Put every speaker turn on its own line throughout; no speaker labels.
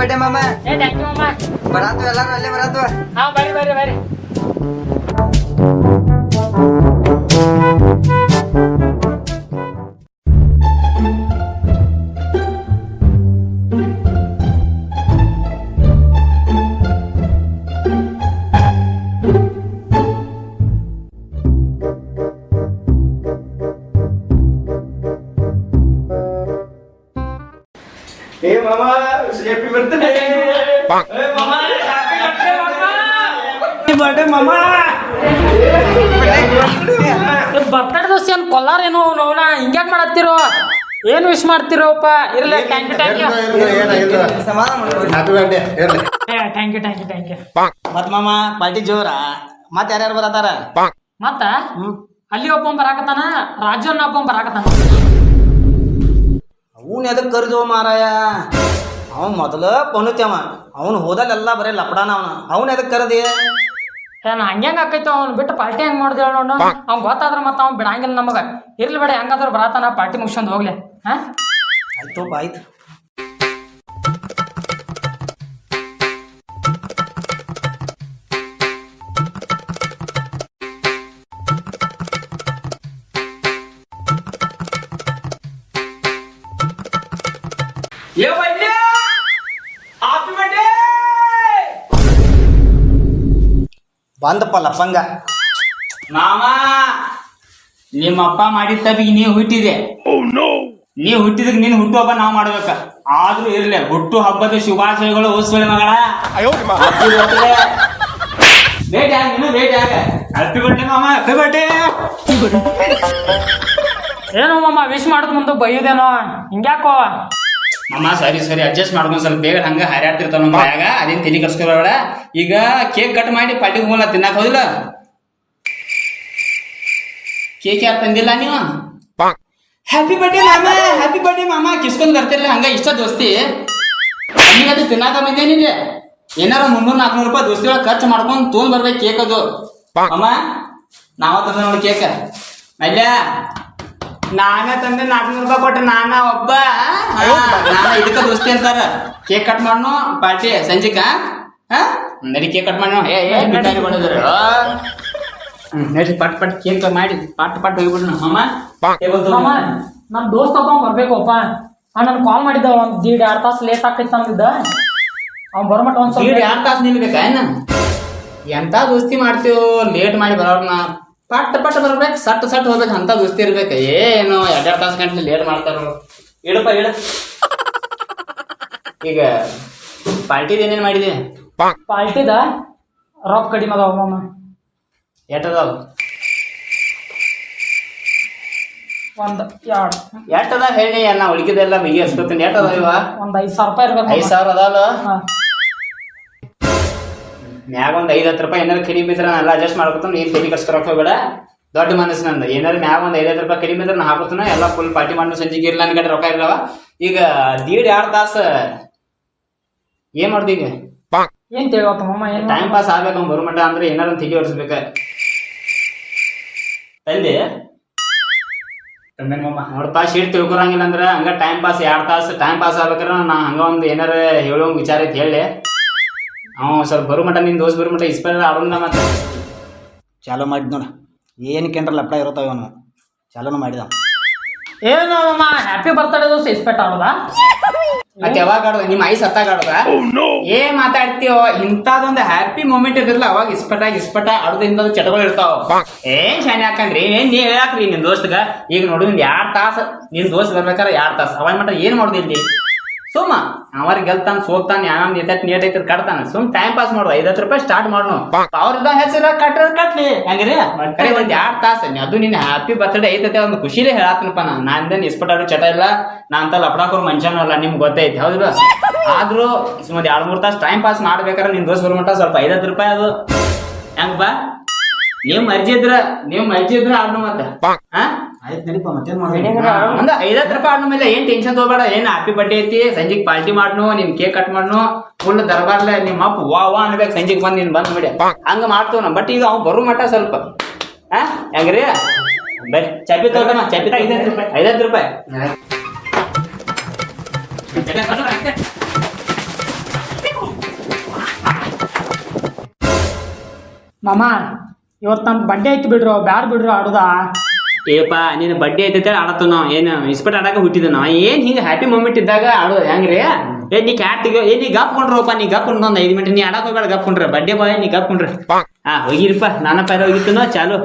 Birthday ಮಾಮ?
ಏ thank you ಮಾಮ.
ಬರಾತು ಎಲ್ಲಾರು ಅಲ್ಲೇ ಬರಾತು.
ಹಾ ಬರ್ರಿ ಬರ್ರಿ ಬರ್ರಿ.
ಬರ್ತ್ಡೇ ಬರ್ತ್ಡೇ ಮಾಮ
ಬರ್ತಡೇ ದೋಸ್ತ ಏನ್ ಕೊಲ್ಲಾರೇನು ನೋವನ? ಹಿಂಗ್ಯಾಕ್ ಮಾಡತ್ತೀರೋ? ಏನ್ ವಿಶ್ ಮಾಡ್ತಿರೋಪ್ಪ? ಇರ್ಲಿ thank you thank you thank you thank you thank you
ಮತ್ ಮಾಮ ಪಾರ್ಟಿ ಜೋರ. ಮತ್ ಯಾರ್ಯಾರು ಬರತಾರ
ಮತ್ತ? ಅಲ್ಲಿ ಒಬ್ಬ ಬರಾಕತ್ತಾನ? ರಾಜಣ್ಣ ಒಬ್ಬ ಬರಾಕತ್ತಾನ?
ಅವನ್ ಎದಕ್ ಕರ್ದೋ ಮಾರಾಯ? ಅವ ಮೊದಲ ಪೊನುತ್ಯವ ಅವನು ಹೋದಲ್ಲೆಲ್ಲ ಬರೀ ಲಪಡಾನ ಅವನ. ಅವನ್ ಎದಕ್ ಕರೆದಿ?
ಏನ್ ಹಂಗ್ಯಾಂಗ ಆಕೈತೋ ಅವ್ನು ಬಿಟ್ಟು ಪಾರ್ಟಿ ಹೆಂಗ್ ಮಾಡ್ದೇಳ ನೋಡು. ಅವ್ನು ಗೊತ್ತಾದ್ರ ಮತ್ತೆ ಅವ್ನ್ ಬಿಡಂಗಿಲ್ಲ ನಮಗ. ಇರ್ಲಿ ಬೇಡ ಹೆಂಗಾದ್ರು ಬರಾತಾನ ಪಾರ್ಟಿ ಮುಗಿಸ್ಕೊಂಡು ಹೋಗ್ಲಿ. ಹಾ?
ಆಯ್ತು ಆಯ್ತು ಬಂದಪ್ಪ ಲಪ್ಪಂಗ.
ಮಾಮ ನಿಮ್ಮಪ್ಪ ಮಾಡಿದ ತಪ್ಪಿಗೆ ನೀವು ಹುಟ್ಟಿದೆ. ನೀ ಹುಟ್ಟಿದಕ್ಕೆ ನೀನು ಹುಟ್ಟು ಹಬ್ಬ ನಾವು ಮಾಡ್ಬೇಕ. ಆದ್ರೂ ಇರ್ಲಿ ಹುಟ್ಟು ಹಬ್ಬದ ಶುಭಾಶಯಗಳು ಹೊಸ ಮಗಳ. Happy birthday. ಭೇಟಿ ಆಗ ನೀನು ಭೇಟಿ ಆಗ. ಹ್ಯಾಪಿ ಬರ್ಡೇ ಮಾಮ ಹ್ಯಾಪಿ ಬರ್ಡೇ
ಏನೋ ಮಾಮ ವಿಶ್ ಮಾಡದ್ ಮುಂದೆ ಬೈಯೋದೇನೋ? ಹಿಂಗ್ಯಾಕೋ?
ಮಾಮ ಸರಿ ಸರಿ ಅಡ್ಜಸ್ಟ್ ಮಾಡ್ಕೊಂಡು ಸ್ವಲ್ಪ ಬೇಗ ಹಂಗ ಹಾರಾಡ್ತಿರ್ತಾವ ನಮ್ಮ ಬಾಯಾಗ ಅದೇನ್ ತಿನ್ನಿ ಕರ್ಸ್ಕೊಬೇಡ ಈಗ ಕೇಕ್ ಕಟ್ ಮಾಡಿ ಪಾರ್ಟಿಗೆ ಮೂಲ ತಿನ್ನಕ್ ಹೋದಿಲ್ಲ? ಕೇಕ್ ಯಾರು ತಂದಿಲ್ಲ ನೀವು ಹ್ಯಾಪಿ ಬರ್ಡೇ ಮಾಮ ಹ್ಯಾಪಿ ಬರ್ಡೇ ಮಾಮ. ಕಿಸ್ಕೊಂಡ್ ಬರ್ತಿರ್ಲಿ ಹಂಗ ಇಷ್ಟ ದೋಸ್ತಿ. ಅದು ತಿನ್ನಾಕ ಬಂದೇನಿಲ್ಲ ಏನಾರ ಮುನ್ನೂರ್ ನಾಲ್ಕನೂರು ರೂಪಾಯಿ ದೋಸ್ತಿ ಒಳಗೆ ಖರ್ಚು ಮಾಡ್ಕೊಂಡು ತೊಗೊಂಡ್ ಬರ್ಬೇಕು ಕೇಕ್ ಅದು. ಅಮ್ಮ ನಾವ ತಂದ ನೋಡಿ ಕೇಕ್ ಮಲ್ಯ ನಾನೇ ತಂದೆ ನಾಲ್ಕನೂರು ರೂಪಾಯಿ ಕೊಟ್ಟೆ ನಾನ ಒಬ್ಬ. ನಾನ ಇದಕ್ಕೆ ದೋಸ್ತಿ ಅಂತಾರ. ಕೇಕ್ ಕಟ್ ಮಾಡ್ನು ಪಾರ್ಟಿ ಸಂಜಿಕ. ಹಾ ನಡಿ ಕೇಕ್ ಕಟ್ ಮಾಡ್ನು. ಏ ಏ ಬಿಟ್ಟಾರಿ ಬಂದಿದ್ರು ನಡಿ ಪಟ್ ಪಟ್ ಕೇಕ್ ಮಾಡಿ. ಪಟ್ ಪಟ್ ಹೋಗ್ಬಿಡ್ನು ಅಮ್ಮ ಟೇಬಲ್
ಮಾಮ ನಮ್ ದೋಸ್ತ ಒಬ್ಬ ಬರ್ಬೇಕಪ್ಪ. ಆ ನನ್ ಕಾಲ್ ಮಾಡಿದ್ದ ಒಂದ್ ದೀಡ್ ಎರಡ್ ತಾಸ್ ಲೇಟ್ ಆಕೈತಿ ಅಂದಿದ್ದ. ಅವ್ನ್ ಬರಮಟ ಒಂದ್ ಸ್ವಲ್ಪ
ಯಾರ್ ತಾಸ್ ನಿಲ್ಬೇಕಾ ಏನ? ಎಂತ ದೋಸ್ತಿ ಮಾಡ್ತೀವೋ ಲೇಟ್ ಮಾಡಿ ಬರೋರ್ನ. ಪಟ್ ಪಟ್ ಬರ್ಬೇಕು ಸಟ್ ಸಟ್ ಹೋಗ್ಬೇಕು ಅಂತ ದೋಸ್ತಿ ಇರ್ಬೇಕು. ಏನು ಎರಡೆರಡು ತಾಸು ಗಂಟೆ ಲೇಟ್ ಮಾಡ್ತಾರ ಇಡಪ್ಪ ಇಡ ಈಗ ಪಾರ್ಟಿದ ಏನೇನ್ ಮಾಡಿದೆ?
ಪಾಲ್ಟಿದ? ರೊಕ್ಕ ಕಡಿಮೆ ಅದಾವ ಮಾಮ.
ಎಟ್ಟದಾವ
ಒಂದ್ ಎರಡ್.
ಎಟ್ಟದಾವ ಹೇಳಿ? ನಾ ಉಳಿಕಿದೆಲ್ಲ ಬಿಗಿ ಹಸ್ಕೊತೀನಿ ಎಟ್ಟದಾವ ಇವ?
ಒಂದು ಐದು ಸಾವಿರ ರೂಪಾಯಿ ಇರ್ಬೇಕು
ಐದು ಸಾವಿರ ಅದಾವಲ್ಲ
ಹಾ.
ಮ್ಯಾಗ ಒಂದ್ ಐದ್ ಹತ್ತು ರೂಪಾಯಿ ಏನಾರು ಕಡಿಮೆ ಇದ್ರೆ ನಾನು ಅಡ್ಜಸ್ಟ್ ಮಾಡ್ಕೊತಾನೆ. ಏನ್ ತಲೆ ಕರ್ಸ್ಕೊಳಕ್ ಹೋಗ್ಬೇಡ. ದೊಡ್ಡ ಮನಸ್ಸು ನಂದು. ಏನಾರು ಮ್ಯಾಗ ಒಂದ್ ಐದ್ ರೂಪಾಯಿ ಕಡಿಮೆ ಇದ್ರೆ ನಾ ಹಾಕೋತಾನೆ. ಎಲ್ಲ ಫುಲ್ ಪಾರ್ಟಿ ಮಾಡೋ ಸಂಜೆಗೆ ಇರ್ಲ ನನ್ನ ಕಡೆ ರೊಕ್ಕ ಇರ್ಲವ. ಈಗ ದೀಡ್ ಎರಡು ತಾಸ ಏನ್ ಮಾಡ್ದೀಗ ಈಗ?
ಏನ್ ತಿಳ್ಕೊತ ಏನ್
ಟೈಮ್ ಪಾಸ್ ಆಗ್ಬೇಕು ಬರೋ ಮಟ್ಟ ಅಂದ್ರೆ ಏನಾರು ತೆಗಿ ಹೊಡಿಸ್ಬೇಕ. ತಂದೆ? ನೋಡಪ್ಪ ಶೀಟ್ ತಿಳ್ಕೊರಂಗಿಲ್ಲ ಅಂದ್ರೆ ಹಂಗ ಟೈಮ್ ಪಾಸ್ ಎರಡ್ ತಾಸು. ಟೈಮ್ ಪಾಸ್ ಆಗ್ಬೇಕಾರ ನಾ ಹಂಗ ಒಂದ್ ಏನಾರ ಹೇಳೋ ವಿಚಾರ ಐತಿ ಹೇಳಿ ಅವ ಸ್ವಲ್ಪ ಬರೋ ಮಟ ನಿನ್ ದೋಸ್ತ್ ಬರೋ ಮಟ ಇಸ್ಪೆಲ್ಲ ಆಡೋಣ ಮತ್ತೆ.
ಚಾಲೂ ಮಾಡಿದ್ ನೋಡ. ಏನಕ್ಕೇನ್ರ ಲಪಡ ಇರುತ್ತಾವ ಇವನು ಚಾಲೂನು ಮಾಡಿದ.
ಏನು ಮಾಮ ಹ್ಯಾಪಿ ಬರ್ತಡೇ ದೋಸ್ತ ಇಸ್ಪೆಟ್ ಆಡೋದ?
ಮತ್ತೆ ಯಾವಾಗ ಆಡೋದು ನಿಮ್ಮ ಐಸ್ ಹತ್ತಾಗ ಆಡೋದ? ಏ ಮಾತಾಡ್ತೀವೋ ಇಂಥದೊಂದು ಹ್ಯಾಪಿ ಮೂಮೆಂಟ್ ಇದ್ರಲ್ಲ ಅವಾಗ ಇಸ್ಪಟ ಇಸ್ಪಟ ಆಡೋದ್ರಿಂದ ಚಟಗಳು ಇರ್ತಾವ. ಏನ್ ಶಾನೆ ಹಾಕಂದ್ರಿ? ಏನ್ ನೀವ್ ಹೇಳಾಕ್ರಿ ನಿನ್ ದೋಸ್ತಗ? ಈಗ ನೋಡು ಯಾರ್ ಎರಡ್ ತಾಸ ನಿನ್ ದೋಸ್ತ್ ಬರ್ಬೇಕಾರೆ ಎರಡ್ ತಾಸ? ಅವಾಗ ಮಟ್ಟ ಏನ್ ಮಾಡುದಿಲ್ಲಿ ಸುಮ್ಮ ಅವ್ರಿಗೆ ಗೆಲ್ತಾನ ಸೋಲ್ತಾನ ಯಾವ ಎತ್ತ ನೀಟ್ ಐತಿ ಕಟ್ತಾನ. ಸುಮ್ ಟೈಮ್ ಪಾಸ್ ಮಾಡುವ ಐದತ್ತು ರೂಪಾಯಿ ಸ್ಟಾರ್ಟ್ ಮಾಡ್ನು. ಅವ್ರದ ಹೆಸರ ಕಟ್ರ ಕಟ್ಲಿ ಹಂಗ್ರಿ? ಕರೆ ಒಂದ್ ಎರಡ್ ತಾಸ ಅದು ನಿನ್ನ ಹ್ಯಾಪಿ ಬರ್ತ್ಡೇ ಐತತೆ ಒಂದು ಖುಷಿಲೇ ಹೇಳಾತನಪ್ಪ ನಾ ನಾನ್ ಇಸ್ಪಟಾಡು ಚಟ ಇಲ್ಲ ನಾ ಅಂತ ಲಪಡಾಕೋರ್ ಮನುಷ್ಯನೂ ಅಲ್ಲ ನಿಮ್ಗೆ ಗೊತ್ತೈತಿ ಹೌದಿಲ್ಲ ಆದ್ರೂ ಸುಮ್ಮನೆ ಎರಡ್ ಮೂರ್ ತಾಸ ಟೈಮ್ ಪಾಸ್ ಮಾಡ್ಬೇಕಾದ್ರೆ ನಿನ್ ದೋಸ್ ಬರ್ಮಟ ಸ್ವಲ್ಪ ಐದತ್ತು ರೂಪಾಯಿ ಅದು. ಹೆಂಗ್ ಬಾ ನೀವ್ ಮರ್ಜಿ ಇದ್ರ ನೀವ್ ಮರ್ಜಿ ಇದ್ರ ಆಡ್ನು ಮತ್ತೆ. ಹಾ?
ಆಯ್ತು ನಡಿಪ
ಐದತ್ತು ರೂಪಾಯಿ ಆಡ್ನ ಮೇಲೆ ಏನ್ ಟೆನ್ಷನ್ ತಗೋಬೇಡ ಏನ್ ಹ್ಯಾಪಿ ಬರ್ಡೇ ಐತಿ ಸಂಜೆಗ್ ಪಾರ್ಟಿ ಮಾಡ್ನು ನಿಮ್ ಕೇಕ್ ಕಟ್ ಮಾಡ್ನು ಫುಲ್ ದರ್ಬಾರ್ಲೆ ನಿಮ್ಮ ಅಪ್ಪ ವಾ ವಾ ಅನ್ಬೇಕು ಸಂಜೆಗ್ ಬಂದ್ ನೀನ್ ಬಂದ್ ಬಿಡಿ. ಹಂಗ ಮಾಡ್ತೇವ್ ನಾ ಬಟ್ ಈಗ ಅವ್ ಬರೋ ಮಟ್ಟ ಸ್ವಲ್ಪ. ಹಾ ಹೆಂಗ್ರಿ? ಬರಿ ಚಾಪಿ ತಗೋಣ ಚಾಪಿ ರೂಪಾಯಿ ಐದತ್ತು ರೂಪಾಯಿ.
ಮಾಮ ಇವತ್ತು ನಮ್ಮ ಬಡ್ಡೆ ಐತಿ ಬಿಡ್ರು ಬ್ಯಾಡ ಬಿಡ್ರು ಆಡುದಾ?
ಏಪ ನೀನು ಬಡ್ಡಿ ಐತೈತೆ ಆಡತ್ತು ನಾವು ಏನು ಇಸ್ಪಟ್ ಆಡಕ ಹುಟ್ಟಿದ ನಾವು ಏನು ಹಿಂಗೆ ಹ್ಯಾಪಿ ಮೂಮೆಂಟ್ ಇದ್ದಾಗ ಆಡೋದು ಹೆಂಗ್ರಿ? ಏ ನೀ ಕ್ಯಾಟ್ ತೆಗಿಯೋ ಏ ನೀ ಗಪ್ ಕೊಂಡ್ರಪ್ಪ ನೀ ಗಪ್ ಕೊಂಡ್ ಒಂದ್ ಐದು ಮಿನಿಟ್ ನೀ ಆಡಕ್ ಹೋಗ್ಬೇಡ ಗಪ್ ಕೊಂಡ್ರೆ ಬಡ್ಡೆ ಬಾಯ್ ನೀ ಗಪ್ ಕೊಂಡ್ರೆ ಹಾ ಹೋಗಿರಿಪ್ಪ ನಾನ ಪೈರ ಹೋಗಿತ್ತು ಚಾಲು.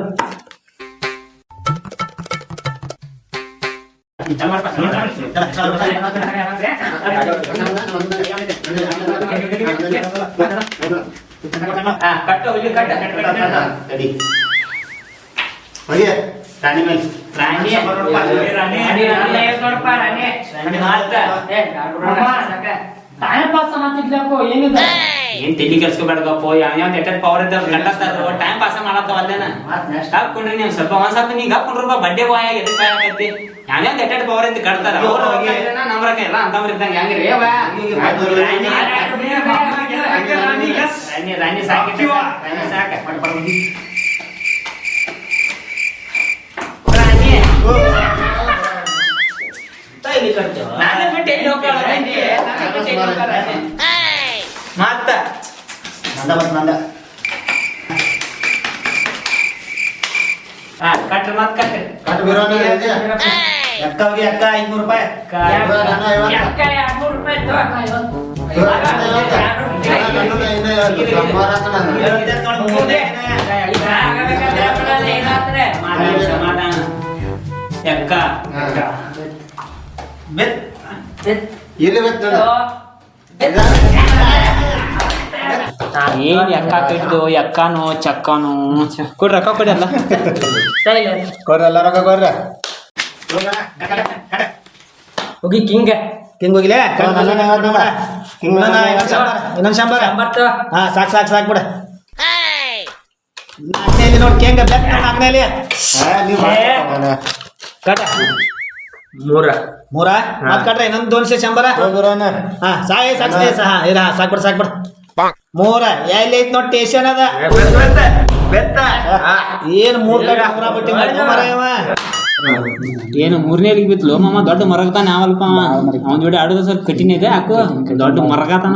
ಹಾ, ಕಟ್ಟು ಹೋಗಿ ಕಟ್ಟ.
ರಾಣಿ ಮೇಲೆ
ರಾಣಿ
ಟೈಮ್ ಪಾಸ್ ಅನ್ನತ್ತಿದ್ಲಕ್ಕೋ ಏನಿದೆ
ಏನ್ ತಿಂಡಿ ಕೆಲ್ಸ್ಕೊಬೇಡಪ್ಪ ಯಾವ ಎಟ್ಟ ಪವರ್ ಇದ್ದ ಕಟ್ಟತ್ತಾರ ಟೈಮ್ ಪಾಸ್ ಮಾಡತ್ತವ ಅಲ್ಲೇನ ಹಾಕೊಂಡ್ರಿ ನೀವು ಸ್ವಲ್ಪ ಒಂದ್ ಸ್ವಲ್ಪ ನೀ ಹಾಕೊಂಡ್ರಪ್ಪ ಬಡ್ಡೆ ಬಾಯ ಎದಕ್ ಬಾಯ ಆಗತ್ತಿ ಯಾವ ಯಾವ ಎಟ್ಟ ಪವರ್ ಇದ್ದ ಕಟ್ತಾರ ನಮ್ರಕ ಎಲ್ಲ ಅಂತವ್ರ ಇದ್ದಂಗ ಹೆಂಗ್ರಿ? ರಾಣಿ ರಾಣಿ ರಾಣಿ ಸಾಕ ರಾಣಿ ಸಾಕ
ಇಲ್ಲಿ ಕಟ್ತೇವ
ನಾನು ಬಿಟ್ಟು ಎಲ್ಲಿ ಹೋಗ್ತಾಳ? ರಾಣಿ ನಾನು ಬಿಟ್ಟು ಎಲ್ಲಿ ಹೋಗ್ತಾಳ? ರಾಣಿ ಮತ್ತ
ನಂದ ಬಟ್ ನಂದ.
ಹಾ ಕಟ್ರಿ ಮತ್ ಕಟ್ರಿ.
ಕಟ್ ಬಿರೋಣ ಇದೆ. ಅಕ್ಕ ಹೋಗಿ ಅಕ್ಕ ಐದ್ನೂರು ರೂಪಾಯಿ.
ಯಾಕ ಎರಡ್ನೂರು ರೂಪಾಯಿ? ಯಾಕ
ಬೆತ್.
ಏನ್ ಎಕ್ಕ ಕಟ್ಟಿದ್ದು? ಎಕ್ಕನು ಚಕ್ಕನು ಕೊಡ್ರಿ ರೊಕ್ಕ ಕೊಡಿ ಅಲ್ಲ.
ಕೊಡ್ರಿ ಎಲ್ಲ ರೊಕ್ಕ ಕೊಡ್ರಿ.
ಹೋಗಿ ಕಿಂಗ್.
ಹಿಂಗ್ ಹೋಗಿಲೆ ಇನ್ನೊಂದು ಶಂಬರ್ ಹಾ ಸಾಕ್ ಸಾಕ್ ಸಾಕ್ ಬಿಡ. ನಾಲ್ಕನೇಲಿ ನೋಡಿ ಕೇಂಗ ಬೆತ್ ನಾಲ್ಕನೇಲಿ
ಹಾ, ನೀವ್.
ಕಟ.
ಮೂರ.
ಮೂರ? ಮತ್ ಕಟ್ರ ಇನ್ನೊಂದ್ ದೋನ್ಸೆ ಶಂಬರ. ಹಾ ಸಾಯ್ ಸಾಕ್ ಸಾಯ್ ಹಾ ಇಲ್ಲ ಸಾಕ್ ಬಿಡ ಸಾಕ್ ಬಿಡ ಮೂರ ಎಲ್ಲಿ ಐತ್ ನೋಡಿ ಟೇಷನ್ ಅದ?
ಬೆತ್ತ ಬೆತ್ತ
ಏನ್ ಮೂರ್ ಕಡೆ ಮೂರ ಬಿಟ್ಟಿ ಮರ ಇವ?
ಏನು ಮೂರನೇಲಿಗೆ ಬಿತ್ಲು? ಮಾಮ ದೊಡ್ಡ ಮರಗತಾನೆ ಯಾವಲ್ಪ ಅವನ ಜೋಡಿ ಆಡೋದು ಸ್ವಲ್ಪ ಕಠಿಣ ಇದೆ ಹಾಕು. ದೊಡ್ಡ ಮರಗತಾನ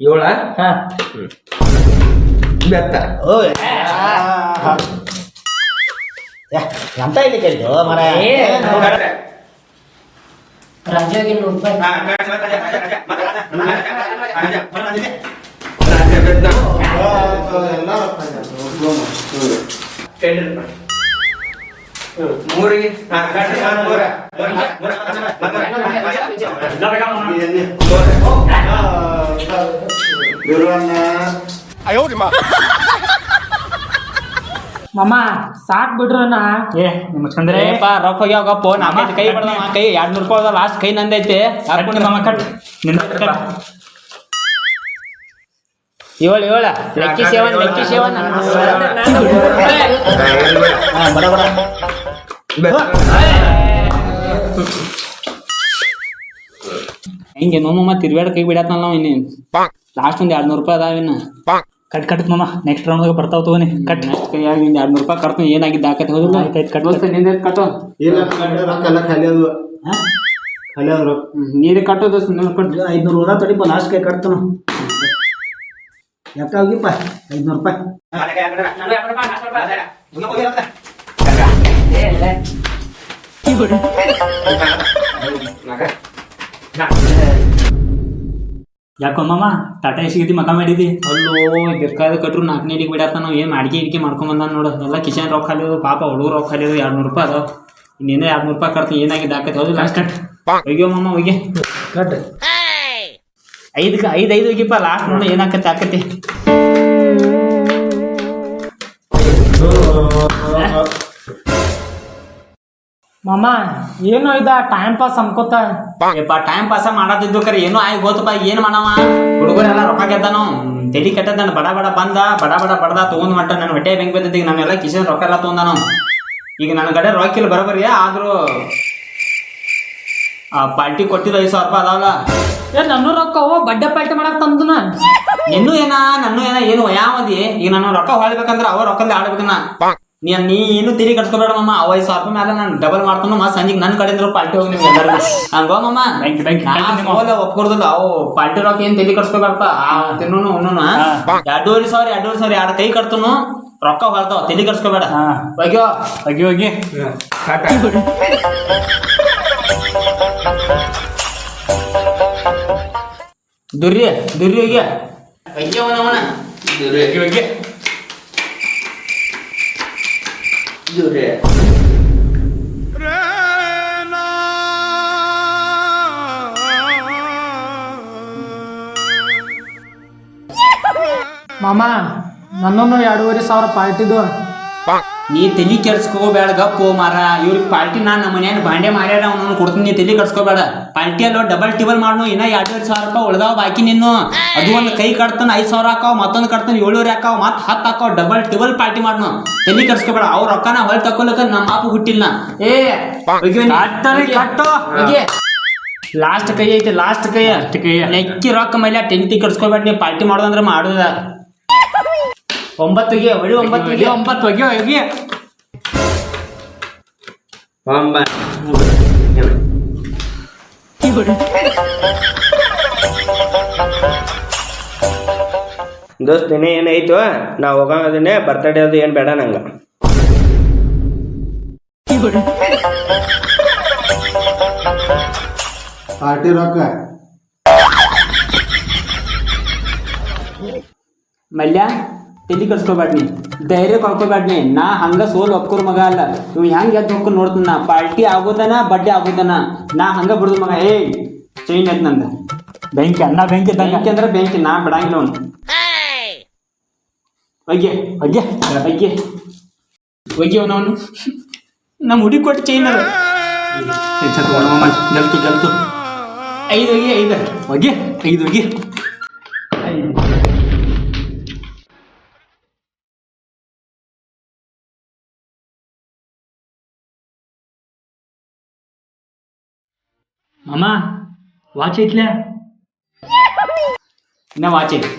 ಏಳ
ಹಾ
ಬೆತ್ತ
ಓಯ್ ಯಾ, ಎಂತ ಇಲ್ಲಿ ಕೇಳಿದ್ದು ಮರ
ಏ, ರಾಜಾಗೆ ನೂರು ರೂಪಾಯಿ
ಎಲ್ಲ
ಮಮ್ಮ? ಸಾಕ್ ಬಿಡ್ರಣ್ಣ
ಏ ನಿಮ್ಸ್ಕಂದ್ರೆ ಏಪ ರೊಕ್ಕ ಹೋಗ್ಯಾವಪ್ಪ ನಾಲ್ಕೈದು ಕೈ ಬಡ್ದ ಕೈ ಎರಡ್ ನೂರು ರೂಪಾಯಿ ಲಾಸ್ಟ್ ಕೈ ನಂದೈತೆ ಹಾಕೊಂಡು ಮಮ್ಮ ಕಟ್ ಏಳು ಏಳು. Lucky seven lucky seven.
ಬಡ ಬಡ.
ನೋಮ ನೋಮಮ್ಮ ತಿರ್ಗಾಡ ಕೈ ಬಿಡತ್ತಲ್ಲ ನಾವು ಇನ್ನೇನು ಲಾಸ್ಟ್ ಒಂದು ಎರಡು ನೂರು ರೂಪಾಯಿ ಅದಾವ ಇನ್ನ.
ಕಟ್ ಕಟ್ ಮಾಮ. ನೆಕ್ಸ್ಟ್ ರೌಂಡ್ ಬರ್ತಾವ ತಗೋನಿ ಕಟ್.
ಎರಡ್ ನೂರು ರೂಪಾಯಿ ಕಟ್ತು ಏನಾಗಿದ್ದ ಹಾಕತ್ ಹೋದಿಲ್ಲ?
ಆಯ್ತಾಯ್ತು, ಕಟ್,
ದೋಸ್ತ ನಿಂದ ಕಟ್ಟೋ.
ಇಲ್ಲ ನನ್ನ ಕಡೆ ರೊಕ್ಕ ಎಲ್ಲ ಖಾಲಿ ಅದು ಖಾಲಿ ಅದು ರೊಕ್ಕ
ನೀರು ಕಟ್ಟು ದೋಸ್ತ ನೀರು ಕಟ್ಟು
ಐದ್ನೂರು ಹೋದ ತಡಿಪ ಲಾಸ್ಟ್ ಕೈ ಕಟ್ತಾನ. ಯಾಕ ಹೋಗಿಪ್ಪ ಐದ್ನೂರು ರೂಪಾಯಿ.
ಯಾಕೋ ಮಾಮ ಟಾಟಾ ಎಸಿಗತಿ ಮಕ ಮಾಡಿದಿ?
ಅಲ್ಲೋ ಬೇಕಾದ ಕಟ್ರು ನಾಲ್ಕನೇಲಿಗೆ ಬಿಡತ್ತ ನಾವು ಏನು ಅಡಿಗೆ ಇಡಿಕೆ ಮಾಡ್ಕೊಂಡ್ ಬಂದ ನೋಡು. ಎಲ್ಲ ಕಿಶನ್ ರೊಕ್ಕ ಖಾಲಿ ಪಾಪ ಹುಡುಗರು ರೊಕ್ಕ ಖಾಲಿ ಎರಡು ನೂರು ರೂಪಾಯಿ ಅದಾವ. ಇನ್ನೇನೋ ಎರಡು ನೂರು ರೂಪಾಯಿ ಕಟ್ತೀನಿ ಏನಾಗಿದೆ ಹಾಕತ್ತೆ ಹೌದು ಲಾಸ್ಟ್ ಕಟ್ ಹೋಗ್ಯೋ ಮಾಮ ಹೋಗಿ
ಕಟ್
ಐದಕ್ಕೆ ಐದು ಐದು ಹೋಗಿಪ್ಪ ಲಾಸ್ಟ್ ನೋಡು ಏನಾಕತ್ತೆ ಹಾಕತ್ತೆ
ಮಾಮ ಏನು ಇದ ಟೈಮ್ ಪಾಸ್ ಅನ್ಕೋತ?
ಯಪ್ಪ ಟೈಮ್ ಪಾಸ ಮಾಡದಿದ್ದು ಕರೆ ಏನೋ ಆಯ್ ಗೊತ್ತಪ್ಪ ಏನ್ ಮಾಡವ ಹುಡುಗರೆಲ್ಲ ರೊಕ್ಕ ಗೆದ್ದಾನು. ತಲಿ ಕೆಟ್ಟದ ಬಡ ಬಡ ಬಂದ ಬಡ ಬಡ ಬಡದ ತಗೊಂಡ್ ಮಟ್ಟ ನನ್ನ ಹೊಟ್ಟೆ ಬೆಂಗ್ ಬರ್ತೈತಿ ಈಗ ನಮ್ಮೆಲ್ಲ ಕಿಶನ್ ರೊಕ್ಕ ಎಲ್ಲ ತಗೊಂಡಾನು. ಈಗ ನನ್ನ ಕಡೆ ರೊಕ್ಕ ಇಲ್ಲ ಬರೋಬರಿ ಆದ್ರೂ ಆ ಪಾರ್ಟಿ ಕೊಟ್ಟಿದ್ದು ಐದು ಸಾವಿರ ರೂಪಾಯಿ ಅದಾವಲ್ಲ.
ಏ ನನ್ನ ರೊಕ್ಕ ಅವ ಬಡ್ಡೆ ಪಾಲ್ಟಿ ಮಾಡಕ್ ತಂದನ?
ನಿನ್ನೂ ಏನ ನನ್ನೂ ಏನ ಏನು ಯಾವದಿ ಈಗ ನಾನು ರೊಕ್ಕ ಹೊಳ್ಬೇಕಂದ್ರ ಅವ ರೊಕ್ಕದಲ್ಲಿ ಆಡ್ಬೇಕನ್ನ. ನೀ ನೀ ಏನು ತಿರಿ ಕಟ್ಸ್ಕೊಬೇಡ ಮಮ್ಮ ಅವ ಐದು ಸಾವಿರ ರೂಪಾಯಿ ಮೇಲೆ ನಾನು ಡಬಲ್ ಮಾಡ್ತಾನ ಮಾ ಸಂಜೆಗೆ ನನ್ನ ಕಡೆಯಿಂದ ಪಾರ್ಟಿ ಹೋಗಿ ನಿಮ್ಗೆ ಎಲ್ಲರೂ ಹಂಗೋ ಮಮ್ಮ. ಹೋಲ ಒಪ್ಕೊಡ್ದಲ್ಲ. ಅವು ಪಾರ್ಟಿ ರೊಕ್ಕ ಏನ್ ತಲೆ ಕಟ್ಸ್ಕೋಬೇಡಪ್ಪ ಆ ತಿನ್ನೋನು ಉಣ್ಣೋನು ಎರಡೂವರೆ ಸಾವಿರ ಎರಡೂವರೆ ಸಾವಿರ ಎರಡು ಕೈ ಕಟ್ತನು ರೊಕ್ಕ ಹೊರತಾವ ತಲೆ ಕಟ್ಸ್ಕೊಬೇಡ. ಹೋಗ್ಯೋ.
ಹೋಗಿ ಹೋಗಿ.
ದುರ್ರಿ ದುರ್ರಿ ಹೋಗ್ಯ. ಹೋಗ್ಯ ಅವನವನ
ಹೋಗಿ ಹೋಗಿ.
ಮಾಮ ನನ್ನನ್ನು ಎರಡೂವರೆ ಸಾವಿರ ಪಾರ್ಟಿದು.
ನೀ ತಲಿ ಕೆಡ್ಸ್ಕೋಬೇಡ ಗಪ್ಪು ಮಾರ. ಇವ್ರಿಗೆ ಪಾರ್ಟಿ ನಾನು ನಮ್ಮ ಮನೆಯನ್ನು ಬಾಂಡೆ ಮಾರ್ಯಾರ ಅವನು ಕೊಡ್ತೀನಿ ನೀ ತಲಿ ಕಟ್ಸ್ಕೋಬೇಡ ಪಾರ್ಟಿ ಅಲ್ಲೋ ಡಬಲ್ ಟೇಬಲ್ ಮಾಡ್ನು ಇನ್ನ ಎರಡೂವರೆ ಸಾವಿರ ರೂಪಾಯಿ ಉಳ್ದಾವ ಬಾಕಿ ನಿನ್ನು. ಅದು ಒಂದು ಕೈ ಕಟ್ತಾನ ಐದು ಸಾವಿರ ಹಾಕಾವ ಮತ್ತೊಂದು ಕಟ್ತಾನ ಏಳುವರೆ ಹಾಕಾವ ಮತ್ತೆ ಹತ್ತು ಹಾಕೋ ಡಬಲ್ ಟೇಬಲ್ ಪಾರ್ಟಿ ಮಾಡ್ನು. ತಲಿ ಕಟ್ಸ್ಕೋಬೇಡ ಅವ್ರ ರೊಕ್ಕನ ಹೊಳ್ ತಕೊಳಕ ನಮ್ಮ ಮಾಪ ಹುಟ್ಟಿಲ್ಲ. ಏ. ಲಾಸ್ಟ್ ಕೈ ಐತಿ ಲಾಸ್ಟ್ ಕೈ.
ಅಷ್ಟು ಕೈ.
ನೆಕ್ಕಿ ರೊಕ್ಕ ಮೇಲೆ ಟೆಂಟಿ ಕಟ್ಸ್ಕೋಬೇಡ ನೀ ಪಾರ್ಟಿ ಮಾಡೋದಂದ್ರೆ ಮಾಡುದ. ಒಂಬತ್ತಿಗೆ ಹೊಳಿ ಒಂಬತ್ತಿಗೆ
ಒಂಬತ್ತು ಹೋಗಿ ಹೋಗಿ.
ದೋಸ್ತ ದೋಸ್ತ್ ದಿನ ಏನಾಯ್ತು? ನಾ ಹೋಗೋದನ್ನೇ ಬರ್ತಡೇ ಅದು ಏನು ಬೇಡ ನಂಗ.
ಪಾರ್ಟಿ ರೊಕ್ಕ
ಮಲ್ಯ? ತಲಿ ಕಟ್ಸ್ಕೊಬೇಡ ನೀ ಧೈರ್ಯ ಕಳ್ಕೊಬೇಡ್ನಿ ನಾ ಹಂಗ ಸೋಲ್ ಒಪ್ಕೋರ್ ಮಗ ಅಲ್ಲ. ಇವ್ ಹೆಂಗ್ ಎದ್ದು ಹೋಗ್ಕೊಂಡು ನೋಡ್ತಾನ ನಾ? ಪಾರ್ಟಿ ಆಗೋದನ ಬಡ್ಡಿ ಆಗೋದನ? ನಾ ಹಂಗ ಬಿಡುದು ಮಗ. ಏ ಚೈನ್ ಎತ್ ನಂದ.
ಬೆಂಕಿ ಅನ್ನ ಬೆಂಕಿ
ಬೆಂಕಿ ಅಂದ್ರೆ ಬೆಂಕಿ ನಾ ಬಿಡಂಗಿಲ್ಲ ಅವ್ನು. ಒಗ್ಗೆ
ಹೋಗಿ
ಒಗ್ಗೆ ಒಗ್ಗೆ ಅವನವನು ನಮ್ಮ ಹುಡಿ ಕೊಟ್ಟು ಚೈನ್ ಅದ.
ಜಲ್ತು ಜಲ್ತು.
ಐದು ಹೋಗಿ ಐದು.
ಹೋಗಿ ಐದು ಹೋಗಿ ಮಾಮ ವಾಚ್ ಐತ್ಲ?
ಇನ್ನ ವಾಚ್ ಐತಿ.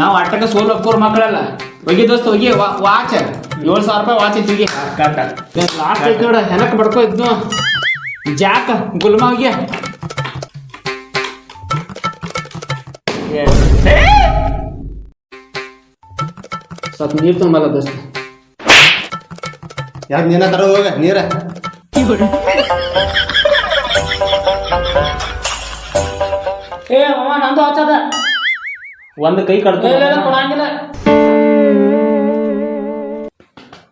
ನಾವು ಆಟಕ್ಕೆ ಸೋಲ್ ಒಪ್ಕೋರ್ ಮಕ್ಕಳಲ್ಲ. ಹೋಗಿ ದೋಸ್ತ ಹೋಗಿ ವಾಚ್ ಏಳು ಸಾವಿರ ರೂಪಾಯಿ ವಾಚ್ ಐತಿ ಒಗಿ ಲಾಸ್ಟ್ ಐತಿ ನೋಡ ಹೆನಕ್ ಬಡ್ಕೋ ಇದ್ನು. ಜಾಕ್ ಗುಲ್ಮ ಹೋಗಿ. ಸ್ವಲ್ಪ ನೀರು ತುಂಬಲ್ಲ ದೋಸ್ತ.
ಯಾಕೆ ನೀನ ತರ ಹೋಗ? ನೀರ?
ಏ ಅವ ನಂದು ಹಚ್ಚದ.
ಒಂದು ಕೈ ಕಡ್ತು
ಕೊಡಂಗಿಲ್ಲ.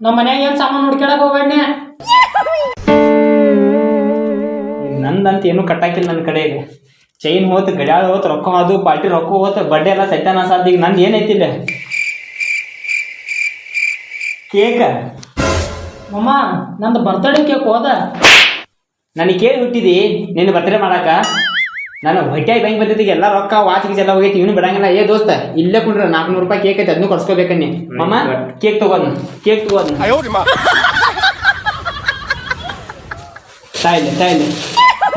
ನಮ್ಮ ಮನ್ಯಾಗ ಏನ್ ಸಾಮಾನು ಹುಡ್ಕ್ಯಾಡಕ್ ಹೋಗ್ಬೇಡ್ನಿ?
ನಂದಂತ ಏನು ಕಟ್ಟಾಕಿಲ್ಲ ನನ್ನ ಕಡೆಗೆ. ಚೈನ್ ಹೋತ್ ಗಡಿಯಾಳ ಹೋತ್ ರೊಕ್ಕ ಅದು ಪಾರ್ಟಿ ರೊಕ್ಕ ಹೋತ್ ಬಡ್ಡೆ ಎಲ್ಲ ಸೈತಾನ ಸಾಧ್ಯ ಈಗ ನಂದು ಏನೈತಿಲ್ಲ ಕೇಕ್.
ಮಮ್ಮ ನಂದು ಬರ್ತಡೇ ಕೇಕ್ ಹೋದ.
ನನಗೆ ಕೇಳಿ ಹುಟ್ಟಿದಿ? ನಿನ್ನ ಬರ್ತಡೇ ಮಾಡಾಕ? ನಾನು ಹೊಟ್ಟೆ ಬ್ಯಾಂಕ್ ಬಂದಿದ್ದೀಗ ಎಲ್ಲ ರೊಕ್ಕ ವಾಚ್ ಗೀಚ್ ಎಲ್ಲ ಹೋಗೈತಿ ಇವನು ಬಿಡಂಗಿಲ್ಲ. ಏ ದೋಸ್ತ ಇಲ್ಲೇ ಕುಂಡ್ರ ನಾಲ್ಕುನೂರು ರೂಪಾಯಿ ಕೇಕ್ ಐತೆ ಅದನ್ನು ನೀ. ಮಮ್ಮ ಕೇಕ್ ತಗೋದ್ ಕೇಕ್ ತಗೋದ್ ತಾಯಿಲ್ಲ ತಾಯಿಲ್ಲ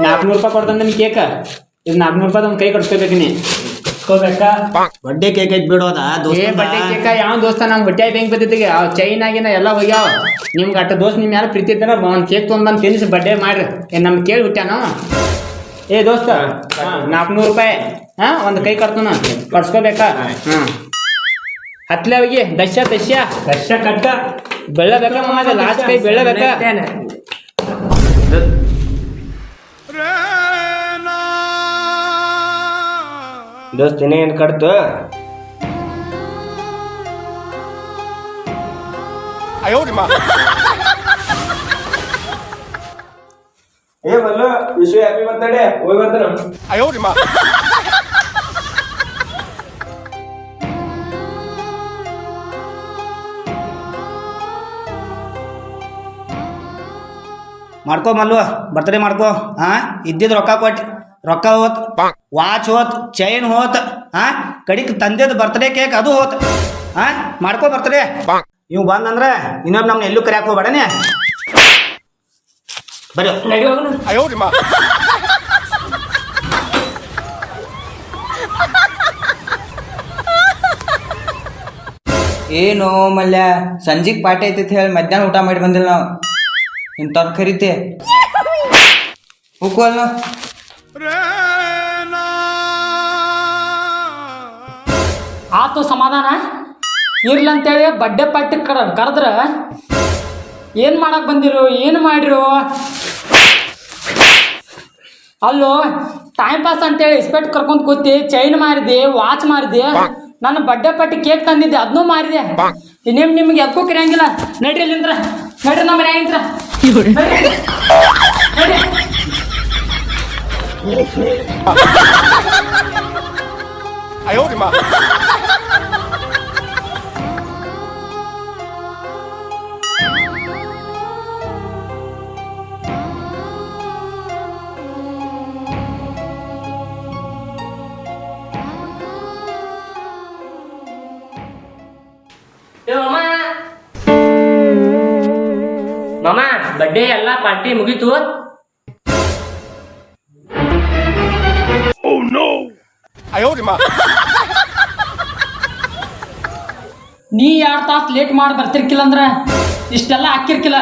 ನಾಲ್ಕುನೂರು ರೂಪಾಯಿ ಕೊಡ್ತಾನೆ ನಿಮ್ಗೆ ಕೇಕ್ ಇದು ನಾಲ್ಕುನೂರು ರೂಪಾಯಿ ಒಂದು ಕೈ ಕೊಡ್ಸ್ಕೋಬೇಕನ್ನಿ
ಹೋಗ್ಬೇಕಾ
ಬಡ್ಡೆ ಕೇಕ್ ಐತ್ ಬಿಡೋದ
ಏ ಬಟ್ಟೆ ಕೇಕ ಯಾವ ದೋಸ್ತ ನಂಗೆ ಬಟ್ಟೆ ಬ್ಯಾಂಕ್ ಬಂದಿದ್ದೀಗ ಆ ಚೈನ್ ಆಗಿನ ಎಲ್ಲ ಹೋಗ್ಯಾವ. ನಿಮ್ಗೆ ಅಟ್ಟ ದೋಸ್ತ ನಿಮ್ ಯಾರು ಪ್ರೀತಿ ಇದ್ದಾರ ಒಂದು ಕೇಕ್ ತೊಂದ್ ಬಂದು ತಿನ್ನಿಸಿ ಬಡ್ಡೆ ಮಾಡ್ರಿ. ಏ ನಮ್ಗೆ ಕೇಳಿ ಬಿಟ್ಟಾನ ಏ ದೋಸ್ತ ನಾಲ್ಕುನೂರು ರೂಪಾಯಿ ಹಾ ಒಂದು ಕೈ ಕಟ್ತಾನ. ಕಟ್ಸ್ಕೋಬೇಕಾ? ಹಾ. ಹತ್ಲೆ ಹೋಗಿ ದಶ ದಶ
ದಶ ಕಟ್ಟ.
ಬೆಳ್ಳಬೇಕಾ ಮಮ್ಮ ಲಾಸ್ಟ್ ಕೈ ಬೆಳ್ಳಬೇಕಾ
ದೋಸ್ತ್ ದಿನ ಏನ್ ಕಡ್ತು ಏ ಮಲ್ಲು ವಿಶ್ವ ಹ್ಯಾಪಿ ಬರ್ತಡೇ ಹೋಗಿ ಬರ್ತಾನ.
ಮಾಡ್ಕೋ ಮಲ್ಲು ಬರ್ತಡೇ ಮಾಡ್ಕೋ. ಹಾ ಇದ್ದಿದ್ ರೊಕ್ಕ ಕೊಟ್ಟು ರೊಕ್ಕ ಹೋತ್ ವಾಚ್ ಹೋತ್ ಚೈನ್ ಹೋತ್ ಹಾ ಕಡಿಕ್ ತಂದಿದ್ ಬರ್ತಡೇ ಕೇಕ್ ಅದು ಹೋತ್. ಹಾ ಮಾಡ್ಕೋ ಬರ್ತಡೇ ನೀವು ಬಂದಂದ್ರೆ ಇನ್ನೊಮ್ಮೆ ನಮ್ನ ಎಲ್ಲೂ ಕರ್ಯಾಕ್ ಹೋಗ್ಬೇಡನೆ. ಬರ್ರಿ
ನಡಿ ಏ
ಏನು ಮಲ್ಯ ಸಂಜೆಗೆ ಪಾರ್ಟಿ ಐತಿ ಹೇಳಿ ಮಧ್ಯಾಹ್ನ ಊಟ ಮಾಡಿ ಬಂದಿಲ್ಲ ನಾವು. ಇಂಥವ್ರು ಕರಿತೆ. ಹೋಗ್ವಲ್ಲ
ಆತು ಸಮಾಧಾನ? ಇರ್ಲಿ ಅಂತೇಳಿ ಬಡ್ಡೆ ಪಾರ್ಟಿ ಕರ ಕರೆದ್ರ ಏನು ಮಾಡಕ್ ಬಂದಿರು ಏನು ಮಾಡಿರು? ಅಲ್ಲೋ ಟೈಮ್ ಪಾಸ್ ಅಂತೇಳಿ ಇಸ್ಪೆಕ್ಟ್ ಕರ್ಕೊಂಡ್ ಕೂತಿ ಚೈನ್ ಮಾರಿದೆ ವಾಚ್ ಮಾರಿದೆ. ನನ್ನ ಬಡ್ಡೆ ಪಟ್ಟಿ ಕೇಕ್ ತಂದಿದ್ದೆ ಅದನ್ನೂ ಮಾರಿದೆ. ಇನ್ನೇಮ್ ನಿಮ್ಗೆ ಯಾಕೂ ಕರೆಯಂಗಿಲ್ಲ. ನಡ್ರಿ ಅಲ್ಲಿಂದ್ರ ನಡ್ರಿ ನಮ್ಮ ಮನ್ಯಾಗಿಂತ್ರ. ನಡ್ರಿ.
ಏ ಮಾಮ. ಮಾಮ ಬಡ್ಡೆ ಎಲ್ಲ ಪಾರ್ಟಿ ಮುಗೀತು.
ನೀ ಎರಡ್ ತಾಸು ಲೇಟ್ ಮಾಡಿ ಬರ್ತಿರ್ಕಿಲ್ಲ ಅಂದ್ರ ಇಷ್ಟೆಲ್ಲ ಹಾಕಿರ್ಕಿಲ್ಲ.